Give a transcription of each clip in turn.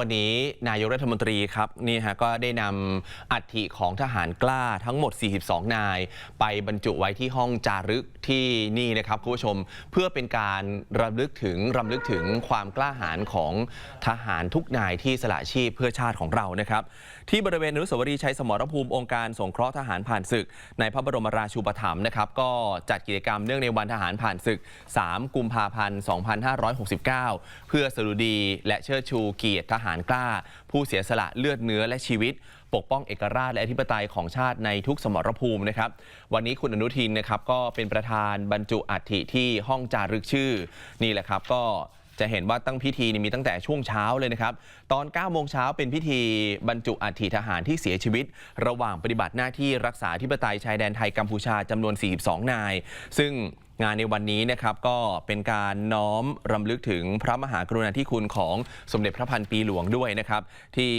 วันนี้นายกรัฐมนตรีครับนี่ฮะก็ได้นำอัฐิของทหารกล้าทั้งหมด 42 นาย ไปบรรจุไว้ที่ห้องจารึกที่นี่นะครับคุณผู้ชมเพื่อเป็นการรำลึกถึงรำลึกถึงความกล้าหาญของทหารทุกนายที่สละชีพเพื่อชาติของเรานะครับ ที่บริเวณอนุสาวรีย์ชัยสมรภูมิองค์การสงเคราะห์ทหารผ่านศึก ในพระบรมราชูปถัมภ์นะครับ ก็จัดกิจกรรมเนื่องในวันทหารผ่านศึก 3 กุมภาพันธ์ 2569 เพื่อสรุดีและเชิดชูเกียรติทหารกล้า ผู้เสียสละเลือดเนื้อและชีวิต ปกป้องเอกราชและอธิปไตยของชาติในทุกสมรภูมินะครับ วันนี้คุณอนุทินนะครับก็เป็นประธานบรรจุอัฐิที่ห้องจารึกชื่อนี่แหละครับก็ จะเห็นว่าตั้งพิธีนี่มีตั้งแต่ช่วงเช้าเลยนะครับ ตอน 9 โมงเช้าเป็นพิธีบรรจุอัฐิทหารที่เสียชีวิต ระหว่างปฏิบัติหน้าที่รักษาธิปไตยชายแดนไทยกัมพูชาจำนวน 42 นาย ซึ่งงานในวันนี้นะครับก็เป็นการน้อมรำลึกถึงพระมหากรุณาธิคุณของสมเด็จพระพันปีหลวงด้วยนะครับ ที่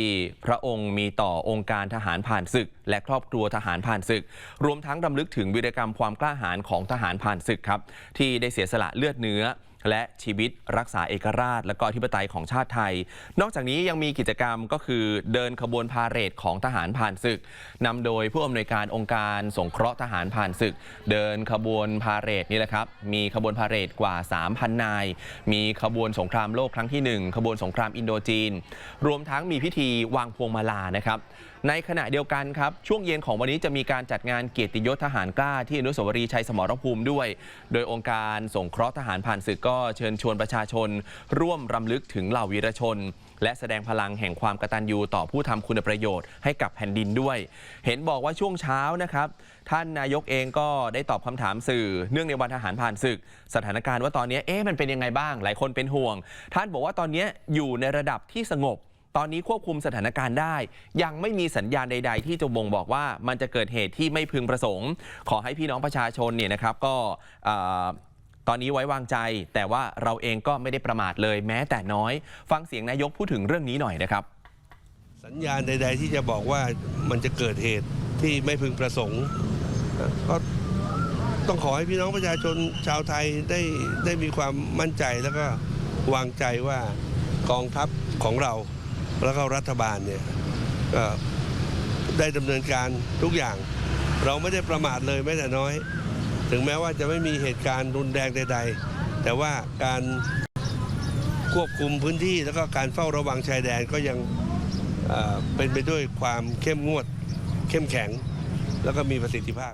พระองค์มีต่อองค์การทหารผ่านศึก และครอบครัวทหารผ่านศึก รวมทั้งรำลึกถึงวีรกรรมความกล้าหาญของทหารผ่านศึกครับที่ได้เสียสละเลือดเนื้อ และชีวิตรักษาเอกราช และก็อธิปไตยของชาติไทย นอกจากนี้ยังมีกิจกรรมก็คือเดินขบวนพาเหรดของทหารผ่านศึกนำโดยผู้อำนวยการองค์การสงเคราะห์ทหารผ่านศึก เดินขบวนพาเหรดนี่แหละครับ มีขบวนพาเหรดกว่า 3,000 นาย มีขบวนสงครามโลกครั้งที่ 1 ขบวนสงครามอินโดจีน รวมทั้งมีพิธีวางพวงมาลานะครับในขณะเดียวกันครับ ช่วงเย็นของวันนี้จะมีการจัดงานเกียรติยศทหารกล้าที่อนุสาวรีย์ชัยสมรภูมิด้วย โดยองค์การสงเคราะห์ทหารผ่านศึกก็ก็เชิญชวนประชาชน ร่วมรำลึกถึงเหล่าวีรชน และแสดงพลังแห่งความกตัญญูต่อผู้ทำคุณประโยชน์ให้กับแผ่นดินด้วย เห็นบอกว่าช่วงเช้านะครับ ท่านนายกเองก็ได้ตอบคำถามสื่อ เนื่องในวันทหารผ่านศึก สถานการณ์ว่าตอนนี้เอ๊ะมันเป็นยังไงบ้าง หลายคนเป็นห่วง ท่านบอกว่าตอนนี้อยู่ในระดับที่สงบตอนนี้ควบคุมสถานการณ์ได้ ยังไม่มีสัญญาณใด ๆ ที่จะบ่งบอกว่ามันจะเกิดเหตุที่ไม่พึงประสงค์ ขอให้พี่น้องประชาชนเนี่ยนะครับก็ ตอนนี้ไว้วางใจ แต่ว่าเราเองก็ไม่ได้ประมาทเลยแม้แต่น้อย ฟังเสียงนายกพูดถึงเรื่องนี้หน่อยนะครับ สัญญาณใด ๆ ที่จะบอกว่ามันจะเกิดเหตุที่ไม่พึงประสงค์ก็ต้องขอให้พี่น้องประชาชนชาวไทยได้ได้มีความมั่นใจแล้วก็วางใจว่ากองทัพของเราแล้วก็รัฐบาลเนี่ยได้ดำเนินการทุกอย่าง เราไม่ได้ประมาทเลยแม้แต่น้อย ถึงแม้ว่าจะไม่มีเหตุการณ์รุนแรงใด ๆ แต่ว่าการควบคุมพื้นที่แล้วก็การเฝ้าระวังชายแดนก็ยังเป็นไปด้วยความเข้มงวด เข้มแข็ง แล้วก็มีประสิทธิภาพ